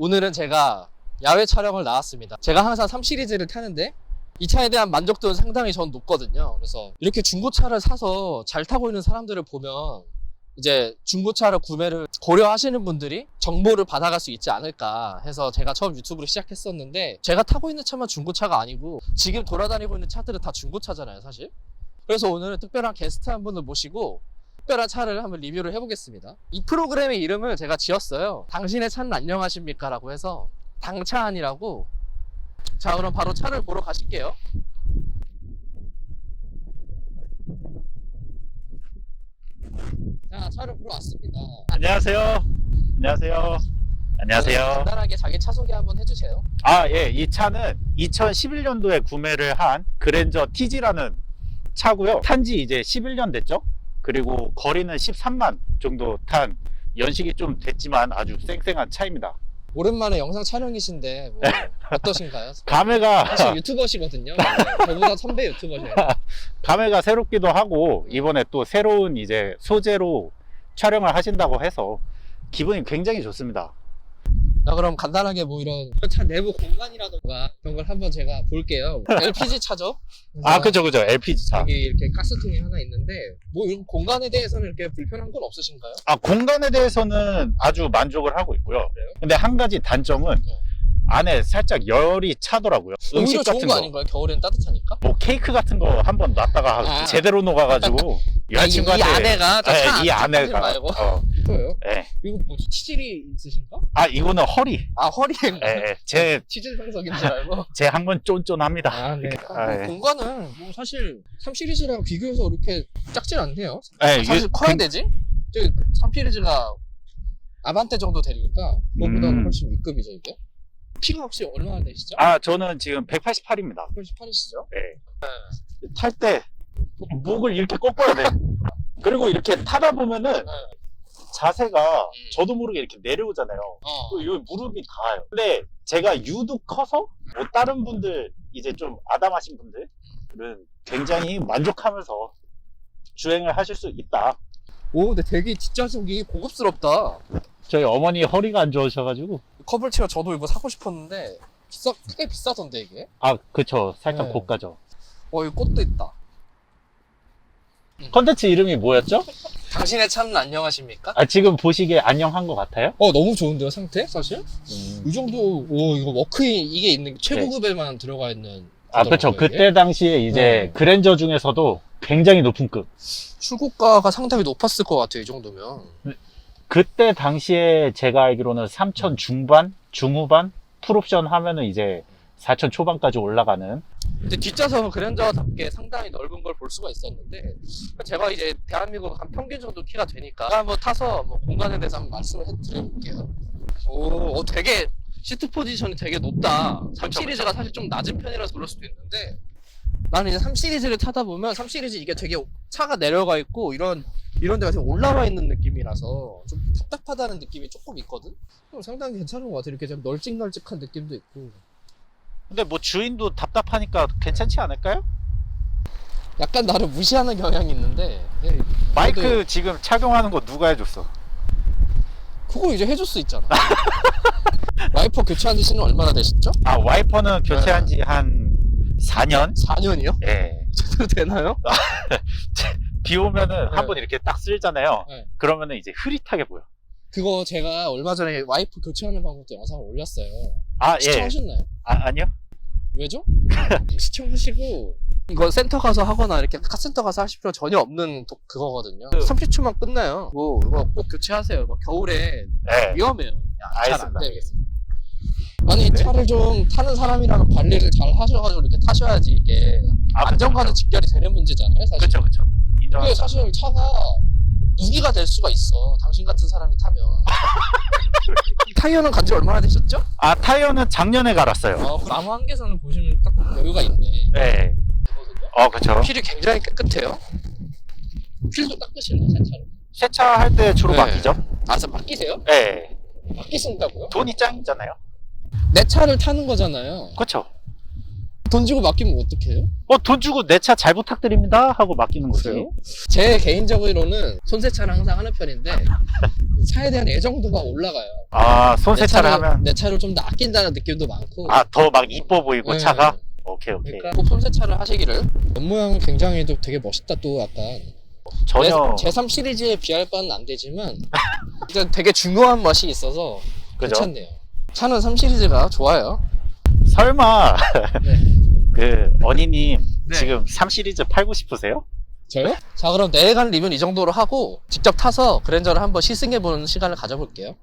오늘은 제가 야외 촬영을 나왔습니다. 제가 항상 3 시리즈를 타는데 이 차에 대한 만족도는 상당히 전 높거든요. 그래서 이렇게 중고차를 사서 잘 타고 있는 사람들을 보면 이제 중고차를 구매를 고려하시는 분들이 정보를 받아갈 수 있지 않을까 해서 제가 처음 유튜브를 시작했었는데 제가 타고 있는 차만 중고차가 아니고 지금 돌아다니고 있는 차들은 다 중고차잖아요, 사실. 그래서 오늘은 특별한 게스트 한 분을 모시고 특별한 차를 한번 리뷰를 해보겠습니다. 이 프로그램의 이름을 제가 지었어요. 당신의 차는 안녕하십니까? 라고 해서 당차안이라고 자 그럼 바로 차를 보러 가실게요. 자 차를 보러 왔습니다. 안녕하세요. 안녕하세요. 안녕하세요. 간단하게 자기 차 소개 한번 해주세요. 아, 예. 이 차는 2011년도에 구매를 한 그랜저 TG라는 차고요. 탄 지 이제 11년 됐죠? 그리고 거리는 13만 정도 탄 연식이 좀 됐지만 아주 쌩쌩한 차입니다. 오랜만에 영상 촬영이신데 뭐 어떠신가요? 감회가 사실 유튜버시거든요. 원래. 저보다 선배 유튜버세요. 감회가 새롭기도 하고 이번에 또 새로운 이제 소재로 촬영을 하신다고 해서 기분이 굉장히 좋습니다. 자 그럼 간단하게 뭐 이런 차 내부 공간이라던가 그런 걸 한번 제가 볼게요. LPG 차죠? 아, 그죠, 그죠. LPG 차. 여기 이렇게 가스통이 하나 있는데 뭐 이런 공간에 대해서는 이렇게 불편한 건 없으신가요? 아, 공간에 대해서는 아주 만족을 하고 있고요. 그래요? 근데 한 가지 단점은 네. 안에 살짝 열이 차더라고요. 음식 오히려 좋은 같은 거 거. 아닌가요? 겨울엔 따뜻하니까? 뭐 케이크 같은 거 한 번 놨다가 아. 제대로 녹아가지고 아, 이, 이 여자친구한테 안에가 예, 저차 이 안에가 말고 어, 그래요? 예. 이거 뭐 치질이 있으신가? 아 이거는 허리 아 허리에 예, 예. 제, 치질 상석인 줄 알고 제 항문 쫀쫀합니다 아, 네. 아, 예. 공간은 뭐 사실 3 시리즈랑 비교해서 이렇게 작진 않네요. 예, 사실 유- 커야 굉- 되지? 저기 3 시리즈가 아반떼 정도 되니까 그거보다 음. 훨씬 윗급이죠 이게. 키가 혹시 얼마나 되시죠? 아 저는 지금 188입니다 88이시죠? 예. 탈때 목을 이렇게 꺾어야 돼 그리고 이렇게 타다 보면은 네. 자세가 저도 모르게 이렇게 내려오잖아요 어. 또 여기 무릎이 닿아요 근데 제가 유독 커서 뭐 다른 분들 이제 좀 아담하신 분들은 굉장히 만족하면서 주행을 하실 수 있다 오, 근데 되게 뒷좌석이 고급스럽다. 저희 어머니 허리가 안 좋으셔가지고 커블체어 저도 이거 사고 싶었는데 비싸, 꽤 비싸던데 이게? 아 그쵸 살짝 네. 고가죠 어, 이 꽃도 있다. 컨텐츠 이름이 뭐였죠? 당신의 차는 안녕하십니까? 아 지금 보시기에 안녕한 것 같아요? 어, 너무 좋은데요, 상태? 사실? 이 정도, 오, 이거 워크인, 이게 있는, 최고급에만 들어가 있는. 아 그쵸 이게? 그때 당시에 이제 네. 그랜저 중에서도 굉장히 높은 급 출고가가 상당히 높았을 것 같아요, 이 정도면. 그때 당시에 제가 알기로는 3천 중반 중후반 풀옵션 하면은 이제 4천 초반까지 올라가는 근데 뒷좌석은 그랜저답게 상당히 넓은 걸 볼 수가 있었는데, 제가 이제 대한민국 한 평균 정도 키가 되니까, 한번 타서 뭐 공간에 대해서 한번 말씀을 해드려볼게요. 오, 어, 되게, 시트 포지션이 되게 높다. 3 시리즈가 사실 좀 낮은 편이라서 그럴 수도 있는데, 나는 이제 3 시리즈를 타다 보면 3 시리즈 이게 되게 차가 내려가 있고, 이런, 이런 데가 되게 올라와 있는 느낌이라서 좀 답답하다는 느낌이 조금 있거든? 어, 상당히 괜찮은 것 같아. 이렇게 좀 널찍널찍한 느낌도 있고. 근데 뭐 주인도 답답하니까 괜찮지 않을까요? 약간 나를 무시하는 경향이 있는데 예, 마이크 그래도 지금 착용하는 거 누가 해줬어? 그거 이제 해줄 수 있잖아 와이퍼 교체한 지 씨는 얼마나 되셨죠? 아 와이퍼는 교체한 지 한 4년? 4년이요? 예. 제대로 되나요? 비 오면은 네. 한번 이렇게 딱 쓸잖아요. 네. 그러면은 이제 흐릿하게 보여. 그거 제가 얼마 전에 와이프 교체하는 방법도 영상을 올렸어요 아 예. 시청하셨나요? 아 아니요. 왜죠? 시청하시고 이거 센터 가서 하거나 이렇게 카센터 가서 하실 필요 전혀 없는 도- 그거거든요 그- 30초만 끝나요 뭐 이거 꼭 교체하세요 이거 겨울에 예. 위험해요 잘안 알겠습니다. 되겠습니다 아니 네? 차를 좀 타는 사람이라면 관리를 잘 하셔가지고 이렇게 타셔야지 이게 아, 안정과는 직결이 되는 문제잖아요 사실 그렇죠, 그렇죠. 인정합니다. 사실 차가 이기가 될 수가 있어 당신 같은 사람이 타면 타이어는 간지 얼마나 되셨죠? 아 타이어는 작년에 갈았어요. 어, 나무 한 개선을 보시면 딱 여유가 있네 네. 어 그렇죠. 필이 굉장히 깨끗해요 필도 닦으시나요 새 차로? 세차 할 때 주로 네. 바뀌죠. 아 진짜 바뀌세요? 네. 바뀌신다고요? 돈이 짱이잖아요. 내 차를 타는 거잖아요 그렇죠. 돈 주고 맡기면 어떡해요? 어, 돈 주고 내 차 잘 부탁드립니다 하고 맡기는 거지. 그래요? 제 개인적으로는 손세차를 항상 하는 편인데 차에 대한 애정도가 올라가요. 아, 내 손세차를 하면 내 차를 좀 더 아낀다는 느낌도 많고. 아, 더 막 이뻐 보이고 네. 차가? 오케이, 오케이. 그러니까 꼭 손세차를 하시기를. 옆모양 굉장히 또 되게 멋있다 또 약간. 전혀 제, 제3 시리즈에 비할 바는 안 되지만 일단 되게 중요한 맛이 있어서 그죠? 괜찮네요. 차는 3 시리즈가 좋아요. 설마 네. 그 어니님 네. 지금 3 시리즈 팔고 싶으세요? 저요? 자 그럼 내간 리뷰는 이 정도로 하고 직접 타서 그랜저를 한번 시승해 보는 시간을 가져볼게요.